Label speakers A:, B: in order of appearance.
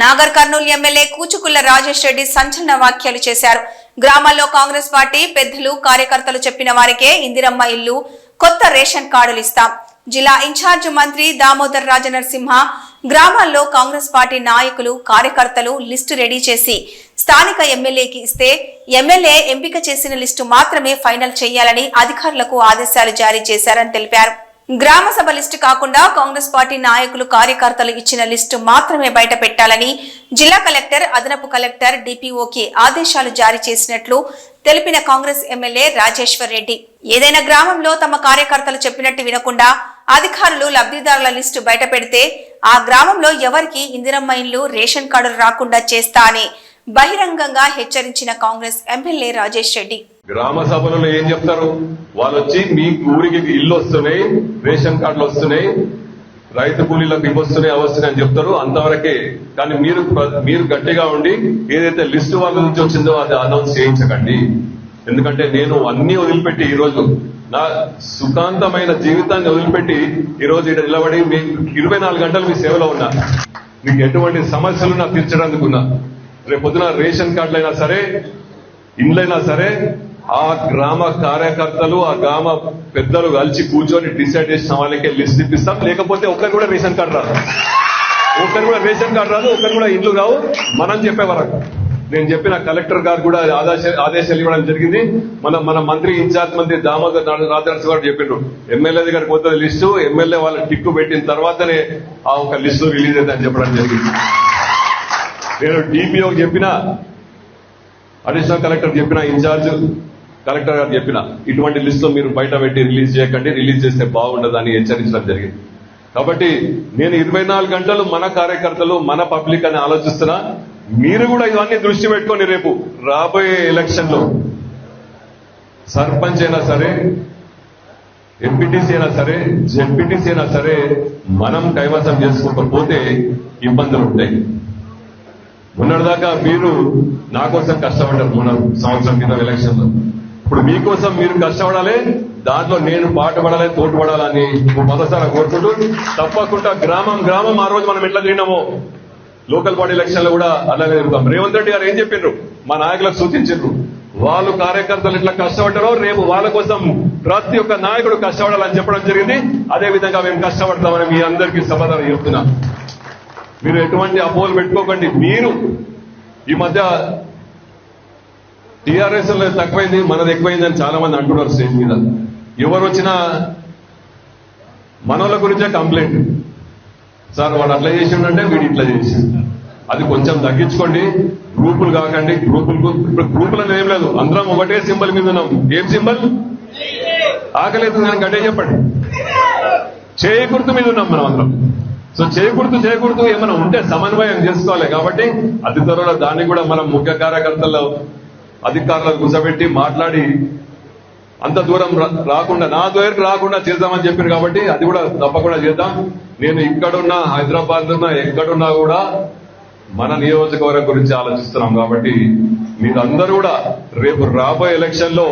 A: Nagar Kurnool MLA Kuchukulla Rajesh Reddy సంచలన వ్యాఖ్యలు చేశారు. గ్రామాల్లో కాంగ్రెస్ పార్టీ పెద్దలు కార్యకర్తలు చెప్పిన వారికే ఇందిరమ్మ ఇల్లు కొత్త రేషన్ కార్డులు ఇస్తాం. జిల్లా ఇన్ఛార్జ్ మంత్రి దామోదర్ రాజనరసింహ గ్రామాల్లో కాంగ్రెస్ పార్టీ నాయకులు కార్యకర్తలు లిస్టు రెడీ చేసి స్థానిక ఎమ్మెల్యేకి ఇస్తే ఎమ్మెల్యే ఎంపిక చేసిన లిస్టు మాత్రమే ఫైనల్ చేయాలని అధికారులకు ఆదేశాలు జారీ చేశారని తెలిపారు. గ్రామ సభ లిస్టు కాకుండా కాంగ్రెస్ పార్టీ నాయకులు కార్యకర్తలు ఇచ్చిన లిస్టు మాత్రమే బయట పెట్టాలని జిల్లా కలెక్టర్ అదనపు కలెక్టర్ డిపిఓకి ఆదేశాలు జారీ చేసినట్లు తెలిపిన కాంగ్రెస్ ఎమ్మెల్యే రాజేశ్వర్ రెడ్డి. ఏదైనా గ్రామంలో తమ కార్యకర్తలు చెప్పినట్టు వినకుండా అధికారులు లబ్ధిదారుల లిస్టు బయట పెడితే ఆ గ్రామంలో ఎవరికి ఇందిరమ్మ ఇల్లు రేషన్ కార్డులు రాకుండా చేస్తా అని బహిరంగంగా హెచ్చరించిన కాంగ్రెస్ ఎమ్మెల్యే రాజేష్ రెడ్డి.
B: గ్రామ సభలలో ఏం చెప్తారు? వాళ్ళు వచ్చి మీ ఊరికి ఇల్లు వస్తున్నాయి రేషన్ కార్డులు వస్తున్నాయి రైతు కూలీలకు ఇవి వస్తున్నాయి వస్తున్నాయి అని చెప్తారు. అంతవరకే. కానీ మీరు మీరు గట్టిగా ఉండి ఏదైతే లిస్ట్ వాళ్ళ నుంచి వచ్చిందో అది అనౌన్స్ చేయించకండి. ఎందుకంటే నేను అన్ని వదిలిపెట్టి ఈ రోజు నా సుఖాంతమైన జీవితాన్ని వదిలిపెట్టి ఈ రోజు ఇక్కడ నిలబడి మీ ఇరవై నాలుగు గంటలు మీ సేవలో ఉన్నా. మీకు ఎటువంటి సమస్యలు నాకు తీర్చడానికి ఉన్నా. రేపు పొద్దున రేషన్ కార్డులైనా సరే ఇండ్లైనా సరే ఆ గ్రామ కార్యకర్తలు ఆ గ్రామ పెద్దలు కలిసి కూర్చొని డిసైడ్ చేసిన వాళ్ళకే లిస్ట్ ఇప్పిస్తాం. లేకపోతే ఒకరు కూడా రేషన్ కార్డు రాదు. ఒకరు కూడా రేషన్ కార్డు రాదు ఒకరు కూడా ఇండ్లు రావు. మనం చెప్పే వరకు. నేను చెప్పిన కలెక్టర్ గారు కూడా ఆదేశ ఆదేశాలు ఇవ్వడం జరిగింది. మన మన మంత్రి ఇన్ఛార్జ్ మంత్రి దామోదర్ రాజనరసింహ గారు చెప్పిండ్రు ఎమ్మెల్యే దగ్గరికి పోతుంది లిస్టు ఎమ్మెల్యే వాళ్ళ టిక్కు పెట్టిన తర్వాతనే ఆ ఒక లిస్టు రిలీజ్ అవుతుందని చెప్పడం జరిగింది. నేను డిపిఓ చెప్పిన అడిషనల్ కలెక్టర్ చెప్పిన ఇన్ఛార్జ్ కలెక్టర్ గారు చెప్పిన ఇటువంటి లిస్ట్ మీరు బయట పెట్టి రిలీజ్ చేయకండి రిలీజ్ చేస్తే బాగుండదని హెచ్చరించడం జరిగింది. కాబట్టి నేను ఇరవై నాలుగు గంటలు మన కార్యకర్తలు మన పబ్లిక్ అని ఆలోచిస్తున్నా. మీరు కూడా ఇవన్నీ దృష్టి పెట్టుకొని రేపు రాబోయే ఎలక్షన్లో సర్పంచ్ అయినా సరే ఎంపీటీసీ అయినా సరే జెడ్పీటీసీ అయినా సరే మనం కైవసం చేసుకోకపోతే ఇబ్బందులు ఉంటాయి. మొన్నటిదాకా మీరు నా కోసం కష్టపడ్డారు మొన్న సంవత్సరం క్రితం ఎలక్షన్లో ఇప్పుడు మీకోసం మీరు కష్టపడాలి దాంట్లో నేను పాటుపడాలి తోడ్పడాలని మరోసారి కోరుకుంటూ తప్పకుండా గ్రామం గ్రామం ఆ రోజు మనం ఎట్లా తిన్నామో లోకల్ బాడీ ఎలక్షన్లో కూడా అలాగే జరుగుతాం. రేవంత్ రెడ్డి గారు ఏం చెప్పిండ్రు? మా నాయకులకు సూచించారు వాళ్ళు కార్యకర్తలు ఇట్లా కష్టపడ్డారో రేపు వాళ్ళ కోసం ప్రతి ఒక్క నాయకుడు కష్టపడాలని చెప్పడం జరిగింది. అదే విధంగా మేము కష్టపడతామని మీ అందరికీ సమాధానం చెప్తున్నాం. మీరు ఎటువంటి అపోహలు పెట్టుకోకండి. మీరు ఈ మధ్య టీఆర్ఎస్ తక్కువైంది మనది ఎక్కువైందని చాలా మంది అంటున్నారు స్టేజ్ మీద. ఎవరు వచ్చినా మనోళ్ళ గురించే కంప్లైంట్. సార్ వాడు అట్లా చేసిండంటే వీడు ఇట్లా చేసి అది కొంచెం తగ్గించుకోండి గ్రూపులు కాకండి గ్రూపులు ఇప్పుడు గ్రూపులను ఏం లేదు. అందరం ఒకటే సింబల్ మీద ఉన్నాం. ఏం సింబల్? ఆకలేదు నేను గట్టే చెప్పండి. చేయి గుర్తు మీద ఉన్నాం మనం అందరం. సో చేయకూడదు చేయకూడదు ఏమైనా ఉంటే సమన్వయం చేసుకోవాలి కాబట్టి అతి త్వరలో దాన్ని కూడా మనం ముఖ్య కార్యకర్తల్లో అధికారులకు కూర్చోబెట్టి మాట్లాడి అంత దూరం రా- రాకుండా నా దగ్గరకు రాకుండా చేద్దామని చెప్పారు కాబట్టి అది కూడా తప్పకుండా చేద్దాం. నేను ఇక్కడున్నా హైదరాబాద్ ఉన్నా ఎక్కడున్నా కూడా మన నియోజకవర్గం గురించి ఆలోచిస్తున్నాం కాబట్టి మీరందరూ కూడా రేపు రాబోయే ఎలక్షన్లో